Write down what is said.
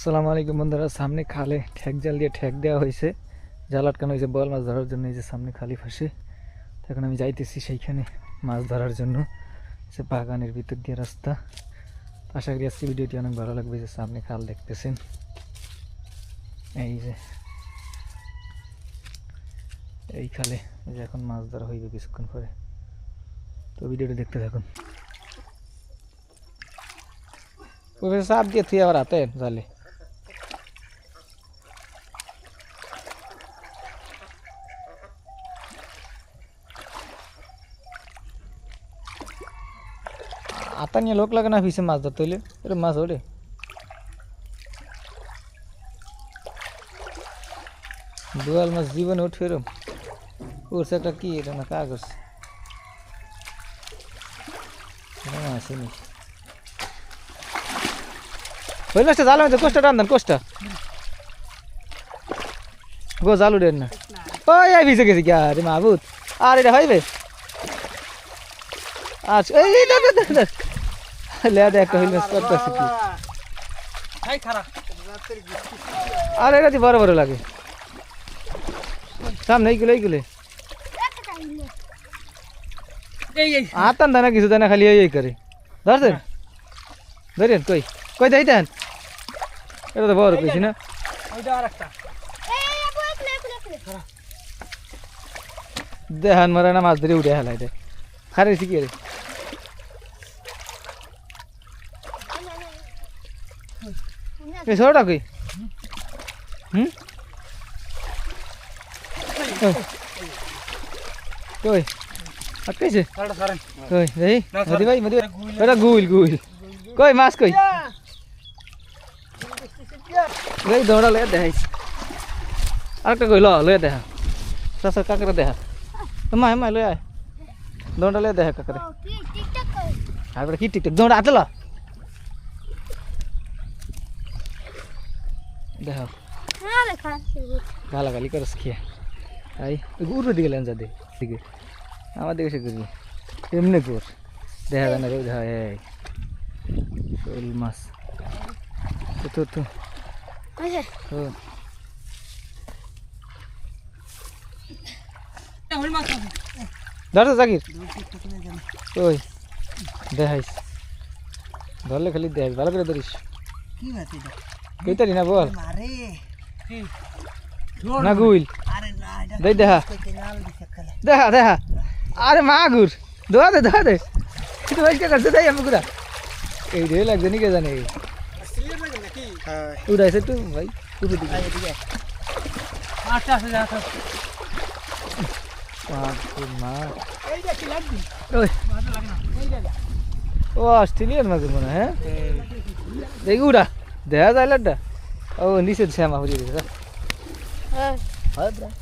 আসসালামু আলাইকুম বন্ধুরা, সামনে খালে ঠেক জাল দিয়ে ঠেক দেওয়া হয়েছে। জাল আটকানো হয়েছে, বল মাছ ধরার জন্য এই যে সামনে খালি ফাঁসে। এখন আমি যাইতেছি সেইখানে মাছ ধরার জন্য সে বাগানের ভিতর দিয়ে রাস্তা। আশা করি আজকে ভিডিওটি অনেক ভালো লাগবে, যে সামনে খাল দেখতেছেন। এই যে, এই খালে যে এখন মাছ ধরা হইবে কিছুক্ষণ পরে। তো ভিডিওটি দেখতে থাকুন। ওই সাপ দিয়ে থুয়ে আবার হাতে জালে। আতা নিয়ে লোক লাগে না ফিসে মাছ ধরতে হইলে। এটা মাছ ওরে দুয়াল মাছ জীবনে উঠবে এরম। উঠছে একটা কি, এটা না কাগজ? আসেনি ওই মাছটা জাল মধ্যে কোষ্টা টান দেন, কোষ্টা। গো, জাল উঠেন না। ওই ভিজে গেছি কি? আরে এটা হইবে? আচ্ছা এই, ধর, ধর, ধর, ধর। লে দে একটা হইল মাছ করতেছি কি আর এটা দি বড় বড় লাগে সামনে এইগুলো এইগুলো আতান দানা কিছু দানা খালি এই এই করে ধরছেন ধরেন কই কই দেই দেন এটা তো বড় কইছি না দেহান মারা না মাছ ধরে উঠে হেলাই দে খারে শিখি রে এই ছোটটা কই? হুম? কই? আটকাইছে কই দেই মদি ভাই মদি ভাই এটা গুল গুল কই মাছ কই? এই দৌড়া লয়ে দেখাইছ। আরেকটা কই? ল লয়ে দেখা। চাচা কাকরে দেখা। মা মা লয়ে আয়। দৌড়া লয়ে দেখা কাকরে। আর কি টিকটক? দৌড়া আতে দেখা। গালাগালি করস খেয়ে। আই উড়ে দিকে লেন যা দে দিকে। আমার দিকে সে করবি এমনি কর দেখা যায় না দেখা এই। শোল মাছ। তো তো তো ও। ধরো জাকির। ওই দেখাইস। ধরলে খালি দেখাইস ভালো করে ধরিস। কইতারি না বল। না গুইল। দেই দেখা দেখা দেখা আরে মাগুর দোয়া দে দোয়া দে। কিন্তু ভাই কে করছে? দেই আমি গুড়া। এই রে লাগছে নি কে জানে উড়াইছে তো ভাই পুরো দিকে মা। ওই। ও অস্ট্রেলিয়ান মাগুর মনে হয়, হ্যাঁ? দেখি উড়া। দেখা যায় লাড্ডা ও নিচে শ্যামা হরিয়ে দিয়েছে হয় প্রায়